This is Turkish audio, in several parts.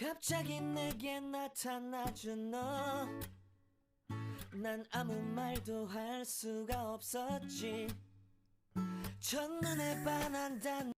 갑자기 내게 나타나준 너. 난 아무 말도 할 수가 없었지. 첫눈에 반한다.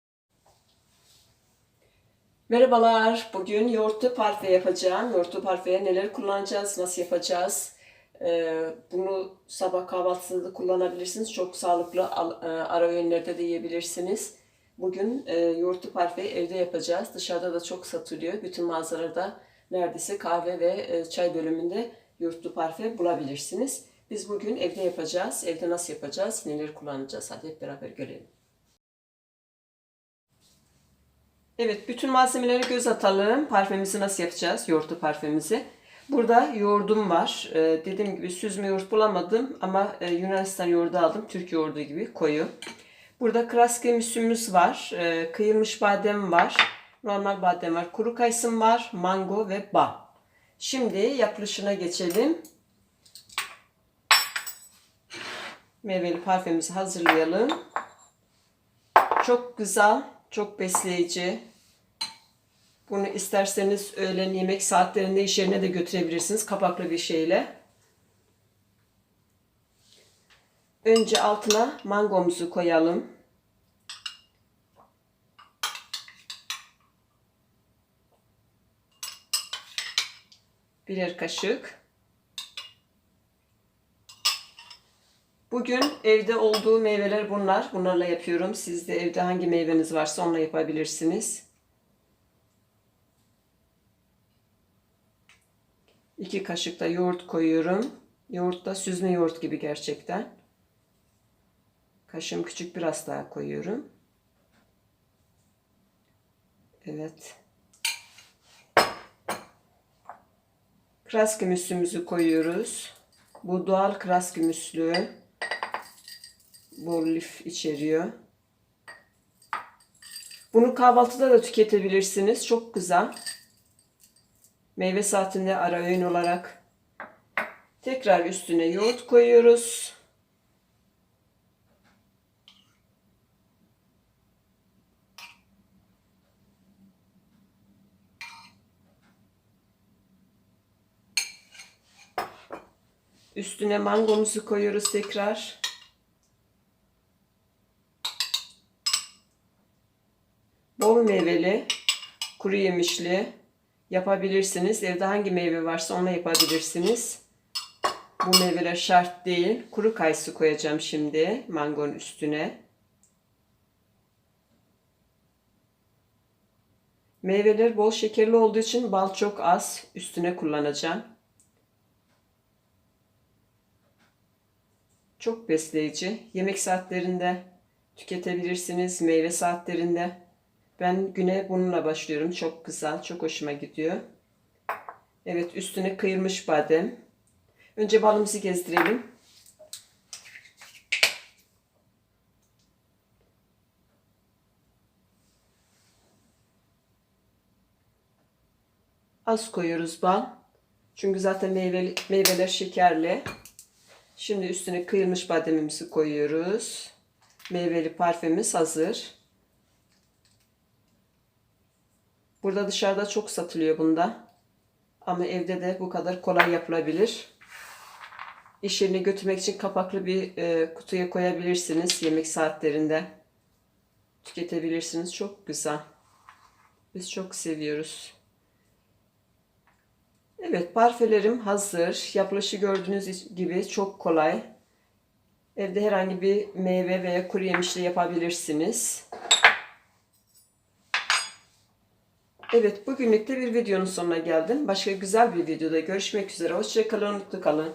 Merhabalar. Bugün yoğurtlu parfe yapacağım. Yoğurtlu parfeye neler kullanacağız, nasıl yapacağız? Ee, bunu sabah kahvaltısında da kullanabilirsiniz. Çok sağlıklı al- e, ara öğünlerde de yiyebilirsiniz. Bugün e, yoğurtlu parfeyi evde yapacağız. Dışarıda da çok satılıyor. Bütün mağazalarda neredeyse kahve ve e, çay bölümünde yoğurtlu parfe bulabilirsiniz. Biz bugün evde yapacağız. Evde nasıl yapacağız, neler kullanacağız? Hadi hep beraber görelim. Evet, bütün malzemelere göz atalım. Parfümümüzü nasıl yapacağız? Yoğurtlu parfümümüzü. Burada yoğurdum var. Ee, dediğim gibi süzme yoğurt bulamadım ama e, Yunanistan yoğurdu aldım. Türk yoğurdu gibi koyu. Burada kraske müsümüz var. Ee, kıyılmış badem var. Normal badem var. Kuru kayısım var. Mango ve bal. Şimdi yapılışına geçelim. Meyveli parfümümüzü hazırlayalım. Çok güzel, çok besleyici. Bunu isterseniz öğlen yemek saatlerinde iş yerine de götürebilirsiniz kapaklı bir şeyle. Önce altına mangomuzu koyalım. Birer kaşık. Bugün evde olduğu meyveler bunlar. Bunlarla yapıyorum. Siz de evde hangi meyveniz varsa onunla yapabilirsiniz. İki kaşık da yoğurt koyuyorum. Yoğurt da süzme yoğurt gibi gerçekten. Kaşığım küçük biraz daha koyuyorum. Evet. Kraske müslümüzü koyuyoruz. Bu doğal kraske müslü. Bol lif içeriyor. Bunu kahvaltıda da tüketebilirsiniz. Çok güzel. Meyve saatinde ara öğün olarak. Tekrar üstüne yoğurt koyuyoruz. Üstüne mangomuzu koyuyoruz tekrar. Bol meyveli, kuru yemişli yapabilirsiniz. Evde hangi meyve varsa ona yapabilirsiniz. Bu meyveler şart değil. Kuru kayısı koyacağım şimdi mangonun üstüne. Meyveler bol şekerli olduğu için bal çok az üstüne kullanacağım. Çok besleyici. Yemek saatlerinde tüketebilirsiniz, meyve saatlerinde. Ben güne bununla başlıyorum. Çok güzel, çok hoşuma gidiyor. Evet, üstüne kıyılmış badem. Önce balımızı gezdirelim. Az koyuyoruz bal. Çünkü zaten meyveler şekerli. Şimdi üstüne kıyılmış bademimizi koyuyoruz. Meyveli parfümümüz hazır. Burada dışarıda çok satılıyor bunda. Ama evde de bu kadar kolay yapılabilir. İş yerine götürmek için kapaklı bir e, kutuya koyabilirsiniz yemek saatlerinde. Tüketebilirsiniz. Çok güzel. Biz çok seviyoruz. Evet, parfelerim hazır. Yapılışı gördüğünüz gibi çok kolay. Evde herhangi bir meyve veya kuru yemişle yapabilirsiniz. Evet, bugünlük de bir videonun sonuna geldim. Başka güzel bir videoda görüşmek üzere. Hoşçakalın, mutlu kalın.